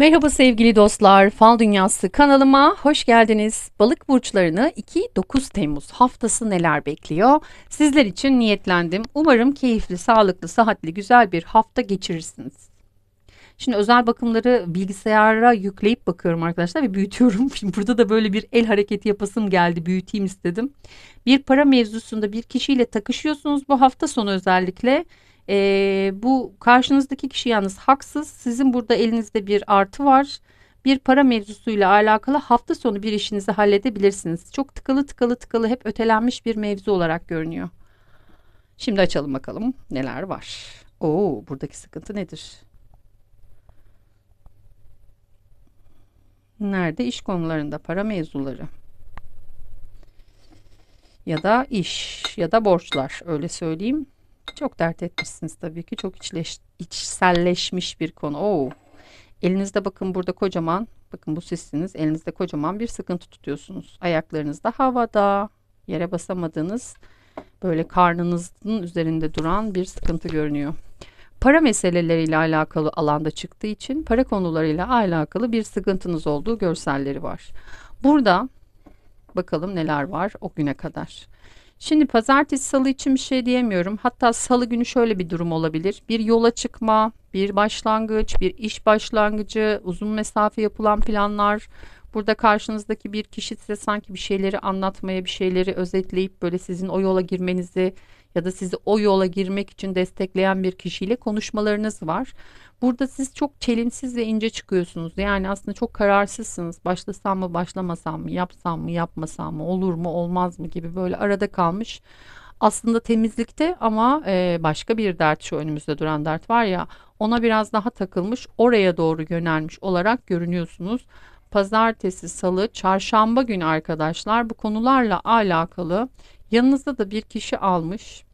Merhaba sevgili dostlar, Fal Dünyası kanalıma hoş geldiniz. Balık burçlarını 2-9 Temmuz haftası neler bekliyor? Sizler için niyetlendim. Umarım keyifli, sağlıklı, sıhhatli, güzel bir hafta geçirirsiniz. Şimdi özel bakımları bilgisayara yükleyip bakıyorum arkadaşlar ve büyütüyorum. Şimdi burada da böyle bir el hareketi yapasım geldi, büyüteyim istedim. Bir para mevzusunda bir kişiyle takışıyorsunuz bu hafta sonu özellikle. E, bu karşınızdaki kişi yalnız haksız. Sizin burada elinizde bir artı var. Bir para mevzusuyla alakalı hafta sonu bir işinizi halledebilirsiniz. Çok tıkalı tıkalı tıkalı hep ötelenmiş bir mevzu olarak görünüyor. Şimdi açalım bakalım neler var. Oo, buradaki sıkıntı nedir? Nerede? İş konularında para mevzuları. Ya da iş ya da borçlar öyle söyleyeyim. Çok dert etmişsiniz tabii ki. Çok içleş, içselleşmiş bir konu. Oo. Elinizde bakın burada kocaman, bakın bu sizsiniz. Elinizde kocaman bir sıkıntı tutuyorsunuz. Ayaklarınız da havada, yere basamadığınız, böyle karnınızın üzerinde duran bir sıkıntı görünüyor. Para meseleleriyle alakalı alanda çıktığı için para konularıyla alakalı bir sıkıntınız olduğu görselleri var. Burada bakalım neler var o güne kadar. Şimdi pazartesi salı için bir şey diyemiyorum. Hatta salı günü şöyle bir durum olabilir. Bir yola çıkma, bir başlangıç, bir iş başlangıcı, uzun mesafe yapılan planlar. Burada karşınızdaki bir kişi size sanki bir şeyleri anlatmaya, bir şeyleri özetleyip böyle sizin o yola girmenizi ya da sizi o yola girmek için destekleyen bir kişiyle konuşmalarınız var. Burada siz çok çelimsiz ve ince çıkıyorsunuz. Yani aslında çok kararsızsınız. Başlasam mı, başlamasam mı, yapsam mı, yapmasam mı, olur mu, olmaz mı gibi böyle arada kalmış. Aslında temizlikte ama e, başka bir dert şu önümüzde duran dert var ya ona biraz daha takılmış oraya doğru yönelmiş olarak görünüyorsunuz. Pazartesi, salı, çarşamba günü arkadaşlar bu konularla alakalı yanınızda da bir kişi almış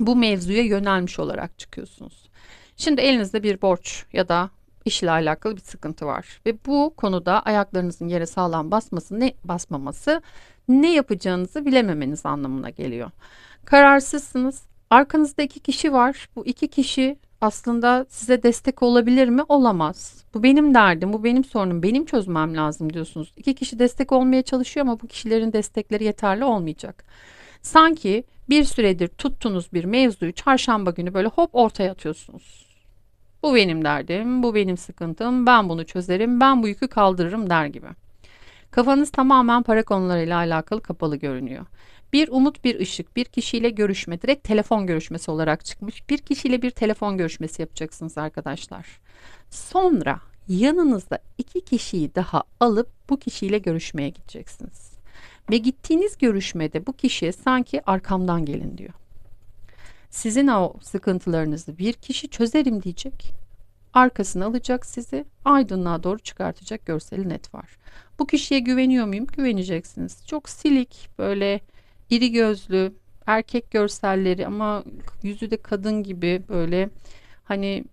bu mevzuya yönelmiş olarak çıkıyorsunuz. Şimdi elinizde bir borç ya da iş ile alakalı bir sıkıntı var ve bu konuda ayaklarınızın yere sağlam basması ne basmaması ne yapacağınızı bilememeniz anlamına geliyor. Kararsızsınız. Arkanızda iki kişi var. Bu iki kişi aslında size destek olabilir mi? Olamaz. Bu benim derdim, bu benim sorunum, benim çözmem lazım diyorsunuz. İki kişi destek olmaya çalışıyor ama bu kişilerin destekleri yeterli olmayacak. Sanki bir süredir tuttuğunuz bir mevzuyu çarşamba günü böyle hop ortaya atıyorsunuz. Bu benim derdim, bu benim sıkıntım, ben bunu çözerim, ben bu yükü kaldırırım der gibi. Kafanız tamamen para konularıyla alakalı kapalı görünüyor. Bir umut, bir ışık, bir kişiyle görüşme, direkt telefon görüşmesi olarak çıkmış. Bir kişiyle bir telefon görüşmesi yapacaksınız arkadaşlar. Sonra yanınızda iki kişiyi daha alıp bu kişiyle görüşmeye gideceksiniz. Ve gittiğiniz görüşmede bu kişiye sanki arkamdan gelin diyor. Sizin o sıkıntılarınızı bir kişi çözerim diyecek. Arkasına alacak sizi aydınlığa doğru çıkartacak görseli net var. Bu kişiye güveniyor muyum? Güveneceksiniz. Çok silik böyle iri gözlü erkek görselleri ama yüzü de kadın gibi böyle hani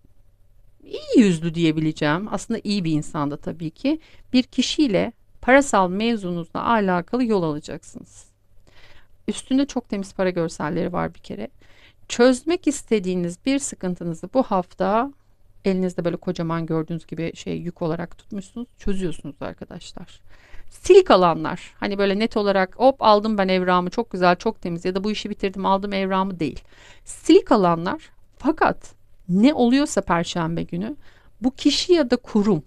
iyi yüzlü diyebileceğim. Aslında iyi bir insanda tabii ki. Bir kişiyle parasal mevzunuzla alakalı yol alacaksınız. Üstünde çok temiz para görselleri var bir kere. Çözmek istediğiniz bir sıkıntınızı bu hafta elinizde böyle kocaman gördüğünüz gibi şey yük olarak tutmuşsunuz. Çözüyorsunuz arkadaşlar. Silik alanlar hani böyle net olarak hop aldım ben evramı çok güzel çok temiz ya da bu işi bitirdim aldım evramı değil. Silik alanlar fakat ne oluyorsa perşembe günü bu kişi ya da kurum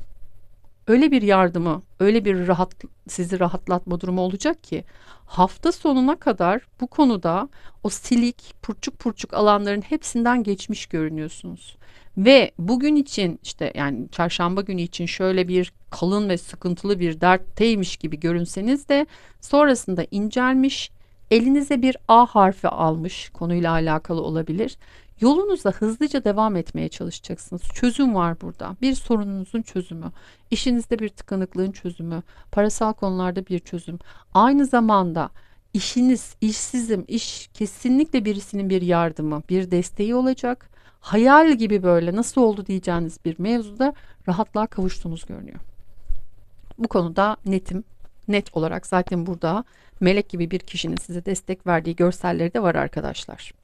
öyle bir yardımı, öyle bir rahat sizi rahatlatma durumu olacak ki hafta sonuna kadar bu konuda o silik, purçuk purçuk alanların hepsinden geçmiş görünüyorsunuz. Ve bugün için işte yani çarşamba günü için şöyle bir kalın ve sıkıntılı bir dertteymiş gibi görünseniz de sonrasında incelmiş, elinize bir A harfi almış konuyla alakalı olabilir Yolunuza hızlıca devam etmeye çalışacaksınız. Çözüm var burada. Bir sorununuzun çözümü, işinizde bir tıkanıklığın çözümü, parasal konularda bir çözüm. Aynı zamanda işiniz, işsizim, iş kesinlikle birisinin bir yardımı, bir desteği olacak. Hayal gibi böyle nasıl oldu diyeceğiniz bir mevzuda rahatlığa kavuştuğunuz görünüyor. Bu konuda netim, net olarak zaten burada melek gibi bir kişinin size destek verdiği görselleri de var arkadaşlar.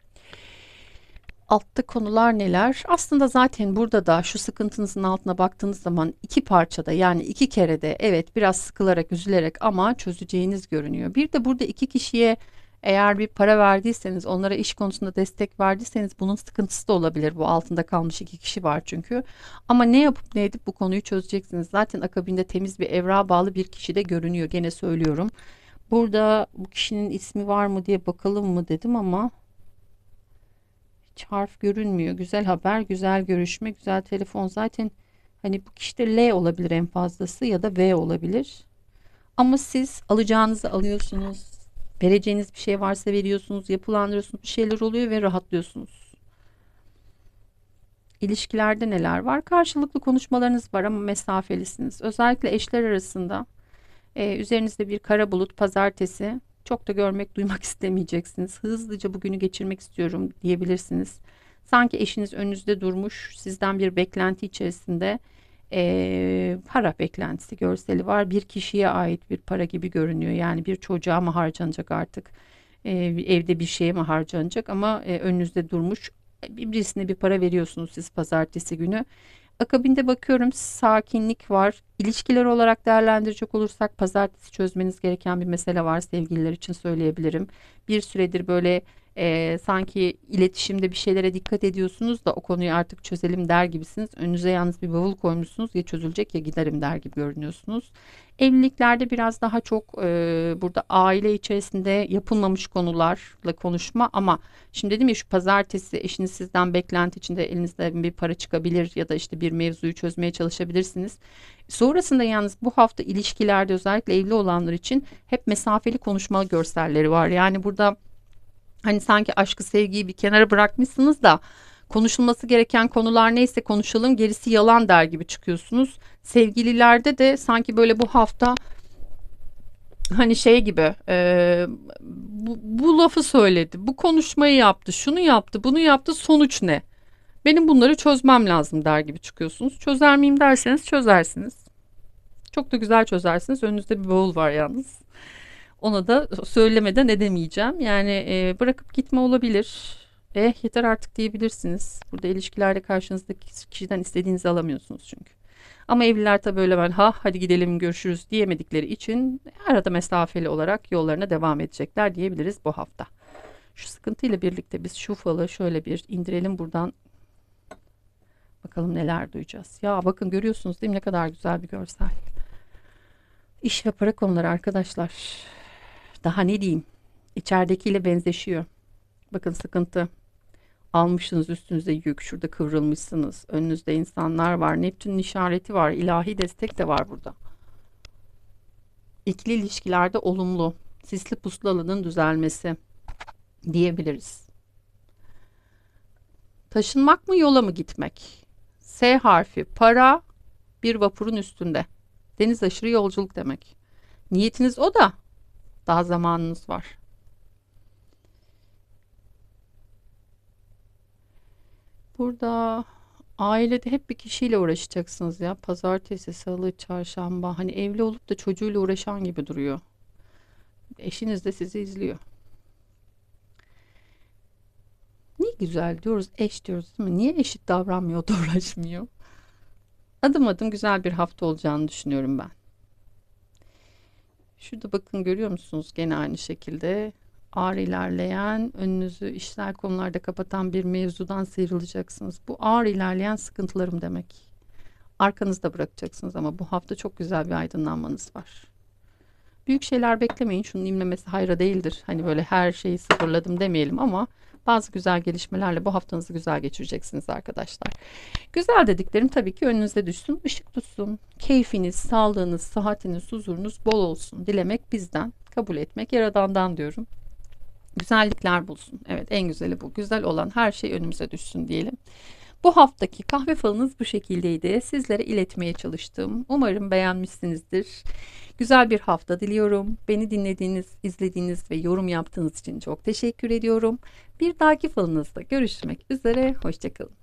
Altta konular neler? Aslında zaten burada da şu sıkıntınızın altına baktığınız zaman iki parçada yani iki kerede evet biraz sıkılarak üzülerek ama çözeceğiniz görünüyor. Bir de burada iki kişiye eğer bir para verdiyseniz onlara iş konusunda destek verdiyseniz bunun sıkıntısı da olabilir. Bu altında kalmış iki kişi var çünkü. Ama ne yapıp ne edip bu konuyu çözeceksiniz. Zaten akabinde temiz bir evrağa bağlı bir kişi de görünüyor. Gene söylüyorum. Burada bu kişinin ismi var mı diye bakalım mı dedim ama harf görünmüyor. Güzel haber, güzel görüşme, güzel telefon. Zaten hani bu kişide L olabilir en fazlası ya da V olabilir. Ama siz alacağınızı alıyorsunuz. Vereceğiniz bir şey varsa veriyorsunuz, yapılandırıyorsunuz, bir şeyler oluyor ve rahatlıyorsunuz. İlişkilerde neler var? Karşılıklı konuşmalarınız var ama mesafelisiniz. Özellikle eşler arasında e, üzerinizde bir kara bulut pazartesi çok da görmek, duymak istemeyeceksiniz. Hızlıca bugünü geçirmek istiyorum diyebilirsiniz. Sanki eşiniz önünüzde durmuş, sizden bir beklenti içerisinde e, para beklentisi görseli var. Bir kişiye ait bir para gibi görünüyor. Yani bir çocuğa mı harcanacak artık? E, evde bir şeye mi harcanacak? Ama e, önünüzde durmuş birisine bir para veriyorsunuz siz pazartesi günü. Akabinde bakıyorum sakinlik var. İlişkiler olarak değerlendirecek olursak pazartesi çözmeniz gereken bir mesele var sevgililer için söyleyebilirim. Bir süredir böyle e, sanki iletişimde bir şeylere dikkat ediyorsunuz da o konuyu artık çözelim der gibisiniz. Önünüze yalnız bir bavul koymuşsunuz ya çözülecek ya giderim der gibi görünüyorsunuz. Evliliklerde biraz daha çok e, burada aile içerisinde yapılmamış konularla konuşma ama şimdi dedim ya şu pazartesi eşiniz sizden beklenti içinde elinizde bir para çıkabilir ya da işte bir mevzuyu çözmeye çalışabilirsiniz. Sonrasında yalnız bu hafta ilişkilerde özellikle evli olanlar için hep mesafeli konuşma görselleri var. Yani burada Hani sanki aşkı sevgiyi bir kenara bırakmışsınız da konuşulması gereken konular neyse konuşalım gerisi yalan der gibi çıkıyorsunuz. Sevgililerde de sanki böyle bu hafta hani şey gibi e, bu, bu lafı söyledi, bu konuşmayı yaptı, şunu yaptı, bunu yaptı sonuç ne? Benim bunları çözmem lazım der gibi çıkıyorsunuz. Çözer miyim derseniz çözersiniz. Çok da güzel çözersiniz. Önünüzde bir bavul var yalnız. Ona da söylemeden edemeyeceğim. Yani e, bırakıp gitme olabilir. Eh yeter artık diyebilirsiniz. Burada ilişkilerde karşınızdaki kişiden istediğinizi alamıyorsunuz çünkü. Ama evliler tabii öyle ben ha hadi gidelim görüşürüz diyemedikleri için arada mesafeli olarak yollarına devam edecekler diyebiliriz bu hafta. Şu sıkıntıyla birlikte biz şu falı şöyle bir indirelim buradan. Bakalım neler duyacağız. Ya bakın görüyorsunuz değil mi ne kadar güzel bir görsel. İş ve para konuları arkadaşlar daha ne diyeyim içeridekiyle benzeşiyor. Bakın sıkıntı almışsınız üstünüze yük şurada kıvrılmışsınız önünüzde insanlar var Neptün'ün işareti var ilahi destek de var burada. İkili ilişkilerde olumlu sisli puslu alanın düzelmesi diyebiliriz. Taşınmak mı yola mı gitmek? S harfi para bir vapurun üstünde. Deniz aşırı yolculuk demek. Niyetiniz o da daha zamanınız var. Burada ailede hep bir kişiyle uğraşacaksınız ya. Pazartesi, salı, çarşamba. Hani evli olup da çocuğuyla uğraşan gibi duruyor. Eşiniz de sizi izliyor. Ne güzel diyoruz eş diyoruz değil mi? Niye eşit davranmıyor da uğraşmıyor? Adım adım güzel bir hafta olacağını düşünüyorum ben. Şurada bakın görüyor musunuz? Gene aynı şekilde ağır ilerleyen, önünüzü işler konularda kapatan bir mevzudan sıyrılacaksınız. Bu ağır ilerleyen sıkıntılarım demek. Arkanızda bırakacaksınız ama bu hafta çok güzel bir aydınlanmanız var. Büyük şeyler beklemeyin. Şunun imlemesi hayra değildir. Hani böyle her şeyi sıfırladım demeyelim ama bazı güzel gelişmelerle bu haftanızı güzel geçireceksiniz arkadaşlar. Güzel dediklerim tabii ki önünüze düşsün, ışık tutsun. Keyfiniz, sağlığınız, sıhhatiniz, huzurunuz bol olsun. Dilemek bizden, kabul etmek yaradandan diyorum. Güzellikler bulsun. Evet en güzeli bu. Güzel olan her şey önümüze düşsün diyelim. Bu haftaki kahve falınız bu şekildeydi. Sizlere iletmeye çalıştım. Umarım beğenmişsinizdir. Güzel bir hafta diliyorum. Beni dinlediğiniz, izlediğiniz ve yorum yaptığınız için çok teşekkür ediyorum. Bir dahaki falınızda görüşmek üzere. Hoşçakalın.